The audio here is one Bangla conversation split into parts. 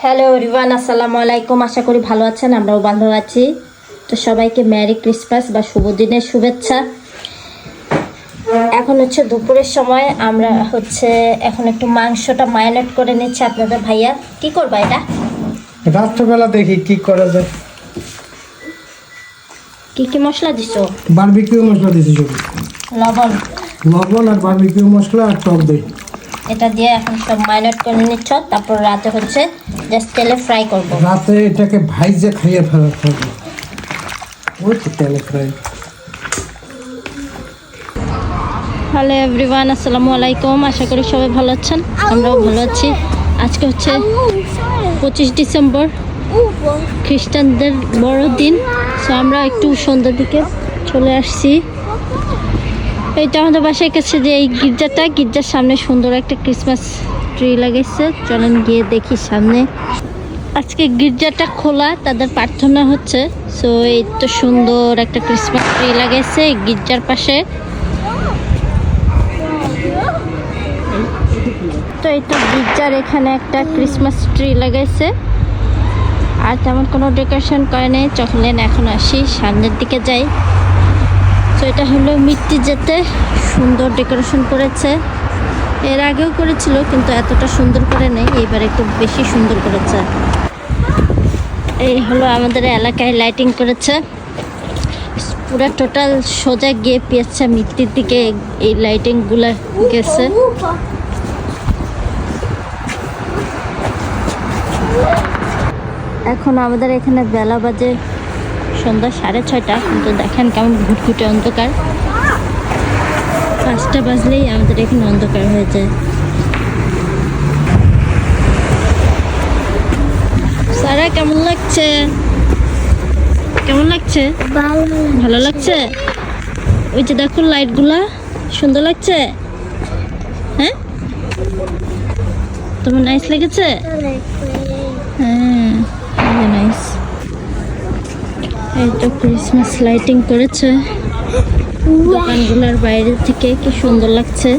হ্যালো রিভান আসসালামু আলাইকুম। আশা করি ভালো আছেন আমরাও ভালো আছি। তো সবাইকে ম্যারি ক্রিসমাস বা শুভ দিনের শুভেচ্ছা। এখন হচ্ছে দুপুরের সময় আমরা হচ্ছে এখন একটু মাংসটা মারিনেট করে নিচ্ছি আপনাদের ভাইয়া। কি করবা এটা? রাত্রেবেলা দেখি কি করা যায়। কি কি মশলা দিছো? বারবিকিউ মশলা দিছি শুধু। লবণ। লবণ আর বারবিকিউ মশলা আর টক দই। এটা দিয়ে এখন সব মারিনেট করে নিচ্ছ। তারপর রাতে হচ্ছে জাস্ট তেলে ফ্রাই করব। রাতে এটাকে ভাইজে খাইয়ে ফেলাতে হবে ওই তো তেলে ফ্রাই হ্যালো এভরিওয়ান আসসালামু আলাইকুম। আশা করি সবাই ভালো আছেন। আমরাও ভালো আছি। আজকে হচ্ছে পঁচিশ ডিসেম্বর। খ্রিস্টানদের বড়দিন সো আমরা একটু সন্ধ্যার দিকে চলে আসছি। এইটা আমাদের বাসায় কাছে যে এই গির্জাটা গির্জার সামনে সুন্দর একটা ক্রিসমাস ট্রি লাগাইছে। চলেন গিয়ে দেখি সামনে। আজকে গির্জাটা খোলা, তাদের প্রার্থনা হচ্ছে। সো এই তো সুন্দর একটা ক্রিসমাস ট্রি লাগাইছে গির্জার পাশে। তো এই তো গির্জার এখানে একটা ক্রিসমাস ট্রি লাগাইছে। আর তেমন কোনো ডেকোরেশন করে নেই। চকলেন এখন আসি, সামনের দিকে যাই। তো এটা হলো মিট্টি যেতে। সুন্দর ডেকোরেশন করেছে। এর আগেও করেছিল, কিন্তু এতটা সুন্দর করে নেই এইবার একটু বেশি সুন্দর করেছে। এই হলো আমাদের এলাকায় লাইটিং করেছে। পুরো টোটাল সোজা গিয়ে পেয়েছে মিট্টির দিকে, এই লাইটিংগুলো গেছে। এখন আমাদের এখানে বেলা বাজে সন্ধ্যা সাড়ে ছয়টা, কিন্তু দেখেন কেমন ঘুটঘুটে অন্ধকার। পাঁচটা বাজলেই আমাদের এখানে অন্ধকার হয়ে যায়। সারা কেমন লাগছে? কেমন লাগছে? ভালো লাগছে। ওই যে দেখো লাইটগুলা সুন্দর লাগছে? হ্যাঁ? তোমার নাইস লেগেছে? হ্যাঁ নাইস এই তো ক্রিসমাস লাইটিং করেছে। দোকানগুলোর বাইরে থেকে কি সুন্দর লাগছে.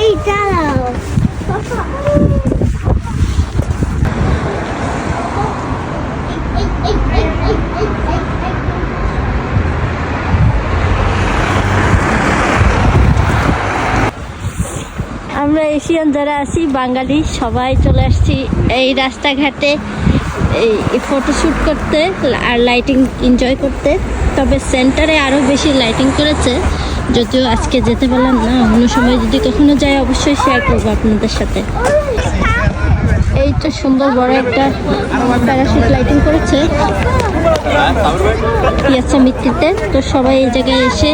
এই দাঁড়াও। আমরা এশিয়ান যারা আছি বাঙালি সবাই চলে আসছি এই রাস্তাঘাটে। এই ফটোশ্যুট করতে আর লাইটিং এনজয় করতে। তবে সেন্টারে আরও বেশি লাইটিং করেছে। যদিও আজকে যেতে পারলাম না অন্য সময় যদি কখনো যাই অবশ্যই শেয়ার করব আপনাদের সাথে। এই তো সুন্দর বড় একটা প্যারাশুট লাইটিং করেছে। পিয়াচ্ছা মিত্তিতে। তো সবাই এই জায়গায় এসে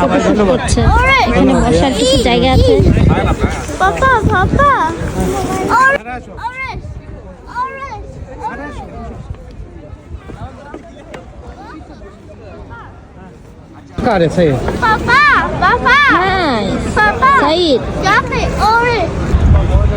ফটোশ্যুট করছে। এখানে বসার কিছু জায়গা আছে papa papa orange orange orange কারে সেই Papa. পাপা হ্যাঁ পাপা সাইদ যাবে অরেঞ্জ যাবে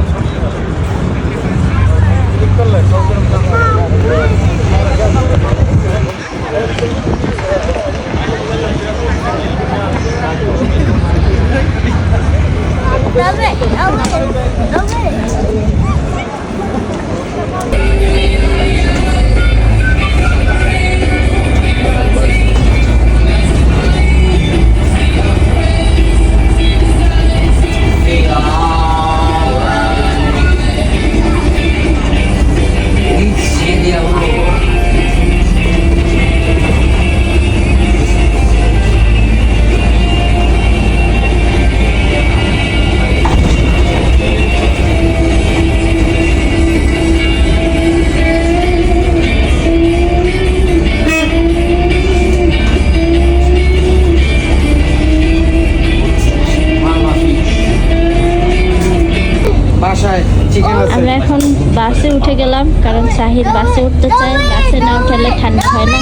গেলাম, কারণ শাহিদ বাসে উঠতে চায়, বাসে না উঠালে ঠান্ডা হয় না।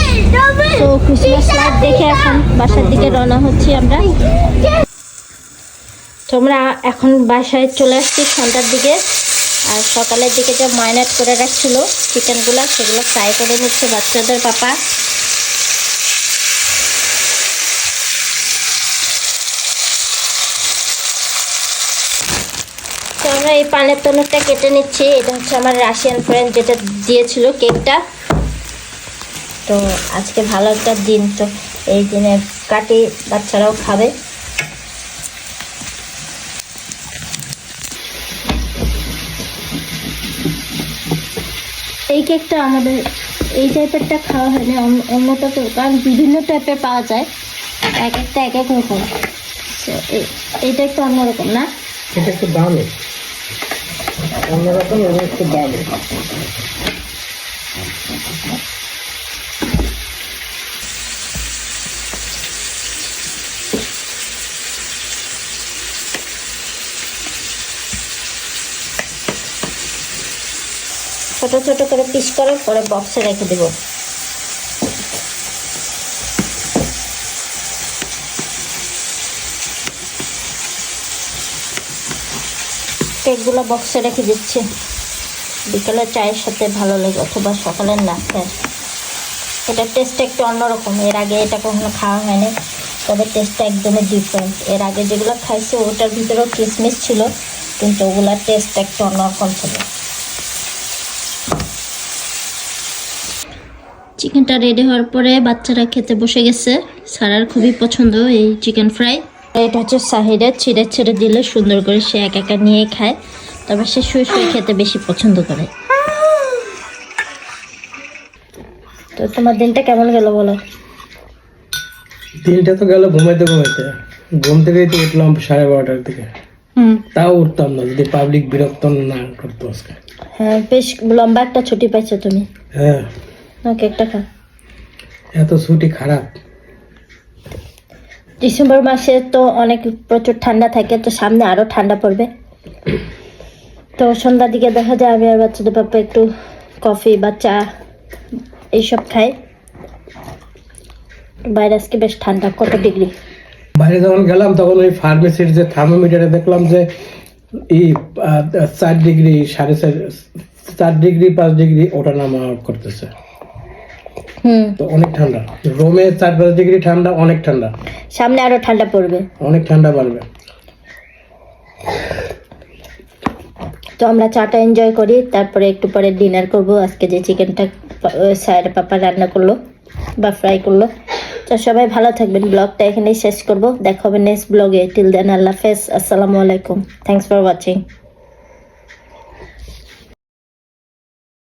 তো ক্রিসমাস লাইট দেখে এখন বাসার দিকে রওনা হচ্ছি আমরা। তোমরা এখন বাসায় চলে আসছি সন্ধ্যার দিকে। আর সকালের দিকে যে মাইনাট করে রাখছিল চিকেনগুলো সেগুলো ফ্রাই করে নিচ্ছে বাচ্চাদের পাপা। আমরা এই পানের তনুরটা কেটে নিচ্ছি। এটা হচ্ছে আমার রাশিয়ান ফ্রেন্ড যেটা দিয়েছিল কেকটা তো আজকে ভালো একটা দিন তো এই দিনে কাটি বাচ্চারাও খাবে। এই কেকটা আমাদের এই টাইপেরটা খাওয়া হয়নি অন্য- অন্যটা তো কারণ বিভিন্ন টাইপের পাওয়া যায়। এক একটা এক এক রকম। এইটা একটু অন্যরকম না? এটা একটু দামি অন্যরকম এবং একটু দামি। ছোট ছোট করে পিস করে পরে বক্সে রেখে দেবো। কেকগুলো বক্সে রেখে দিচ্ছি। বিকেলে চায়ের সাথে ভালো লাগে অথবা সকালের নাস্তায়। এটার টেস্টটা একটু অন্যরকম। এর আগে এটা কখনো খাওয়া হয়নি। তবে টেস্টটা একদমই ডিফারেন্ট এর আগে যেগুলো খাইছি, ওটার ভিতরেও কিসমিস ছিল, কিন্তু ওগুলার টেস্ট একটু অন্যরকম ছিল। চিকেনটা রেডি হওয়ার পরে বাচ্চারা খেতে বসে গেছে। সারার খুবই পছন্দ এই চিকেন ফ্রাই এটা হচ্ছে সাহিদের ছিঁড়ে ছিঁড়ে দিলে সুন্দর করে সে একা একা নিয়ে খায়। তবে সে শুয়ে শুয়ে খেতে বেশি পছন্দ করে। তো তোমার দিনটা কেমন গেল বলো? দিনটা তো গেল ঘুমাইতে ঘুমাইতে। ঘুম থেকেই তো উঠলাম সাড়ে বারোটার দিকে। হুম। তাও উঠতাম না যদি পাবলিক বিরক্ত না করতো আজকে। হ্যাঁ বেশ লম্বা একটা ছুটি পাইছো তুমি। হ্যাঁ। ওকে একটা খা। এত ছুটি খারাপ। ডিসেম্বর মাসে তো অনেক প্রচুর ঠান্ডা থাকে, তো সামনে আরও ঠান্ডা পড়বে। তো সন্ধ্যার দিকে দেখা যায় আমি আর বাচ্চাদের পাপা একটু কফি বা চা এইসব খাই। বাইরে আজকে বেশ ঠান্ডা, কত ডিগ্রি? বাইরে যখন গেলাম তখন ওই ফার্মেসির যে থার্মোমিটারে দেখলাম যে ই চার ডিগ্রি, সাড়ে চার চার ডিগ্রি, পাঁচ ডিগ্রি ওটা নামা করতেছে। তো অনেক ঠান্ডা। রোমে চার পাঁচ ডিগ্রি ঠান্ডা অনেক ঠান্ডা। সামনে আরও ঠান্ডা পড়বে। অনেক ঠান্ডা বাড়বে। তো আমরা চাটা এনজয় করি তারপরে একটু পরে ডিনার করব। আজকে যে চিকেনটা স্যার পাপা রান্না করল বা ফ্রাই করল। তো সবাই ভালো থাকবেন। ব্লগটা এখানেই শেষ করব। দেখা হবে নেক্সট ব্লগে টিল দেন আল্লাহ হাফেজ। আসসালামু আলাইকুম। Thanks for watching